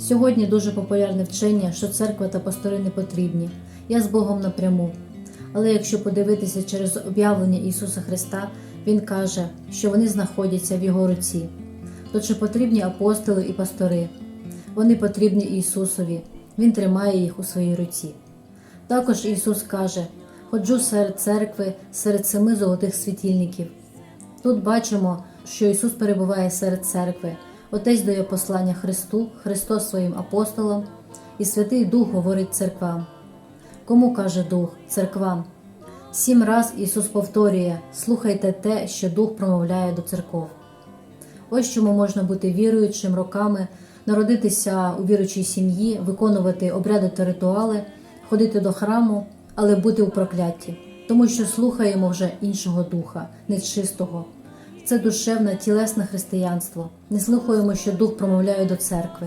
Сьогодні дуже популярне вчення, що церква та пастори не потрібні. Я з Богом напряму. Але якщо подивитися через об'явлення Ісуса Христа, Він каже, що вони знаходяться в Його руці. То чи потрібні апостоли і пастори? Вони потрібні Ісусові, Він тримає їх у своїй руці. Також Ісус каже: ходжу серед церкви, серед семи золотих світильників. Тут бачимо, що Ісус перебуває серед церкви. Отець дає послання Христу, Христос своїм апостолам, і Святий Дух говорить церквам. Кому каже Дух? Церквам. Сім раз Ісус повторює: слухайте те, що Дух промовляє до церков. Ось чому можна бути віруючим роками, народитися у віруючій сім'ї, виконувати обряди та ритуали, ходити до храму, але бути у прокляті, тому що слухаємо вже іншого духа, нечистого. Це душевне, тілесне християнство. Не слухаємо, що дух промовляє до церкви.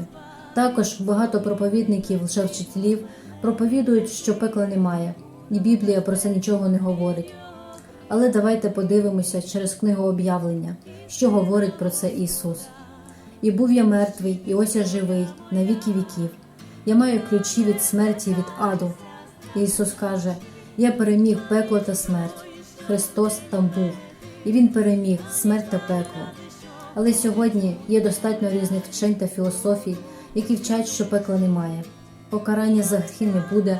Також багато проповідників, лжевчителів проповідують, що пекла немає, і Біблія про це нічого не говорить. Але давайте подивимося через книгу об'явлення, що говорить про це Ісус. І був я мертвий, і ось я живий на віки віків. Я маю ключі від смерті від аду. І Ісус каже: Я переміг пекло та смерть. Христос там був, і Він переміг смерть та пекло. Але сьогодні є достатньо різних вчень та філософій, які вчать, що пекла немає. Покарання за гріхи не буде.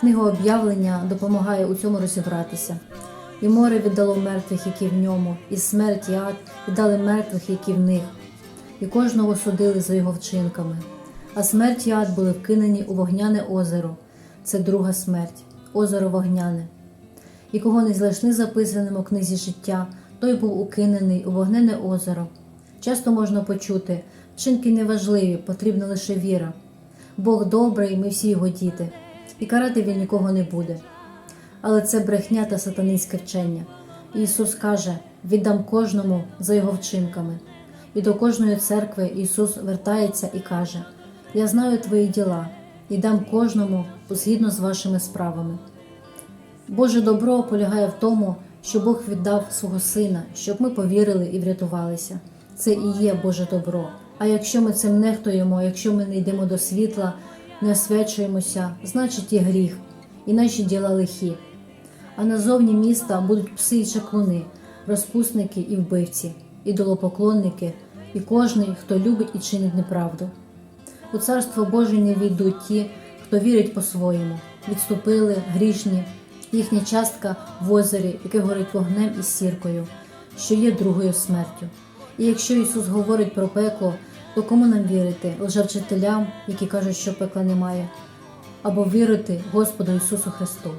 Книга об'явлення допомагає у цьому розібратися. І море віддало мертвих, які в ньому, і смерть, і ад віддали мертвих, які в них, і кожного судили за його вчинками. А смерть і ад були вкинені у вогняне озеро. Це друга смерть, озеро вогняне. І кого не знайшли записаним у книзі життя, той був укинений у вогнене озеро. Часто можна почути, вчинки неважливі, потрібна лише віра. Бог добрий, ми всі його діти, і карати він нікого не буде. Але це брехня та сатанинське вчення. Ісус каже: віддам кожному за його вчинками. І до кожної церкви Ісус вертається і каже: Я знаю твої діла і дам кожному згідно з вашими справами. Боже добро полягає в тому, що Бог віддав свого Сина, щоб ми повірили і врятувалися. Це і є Боже добро. А якщо ми цим нехтуємо, якщо ми не йдемо до світла, не освячуємося, значить є гріх, і наші діла лихі. А назовні міста будуть пси і чаклуни, розпусники і вбивці, ідолопоклонники, і кожний, хто любить і чинить неправду. У царство Боже не війдуть ті, хто вірить по-своєму, відступили, грішні, їхня частка в озері, яке горить вогнем і сіркою, що є другою смертю. І якщо Ісус говорить про пекло, то кому нам вірити? Лжевчителям, які кажуть, що пекла немає, або вірити Господу Ісусу Христу.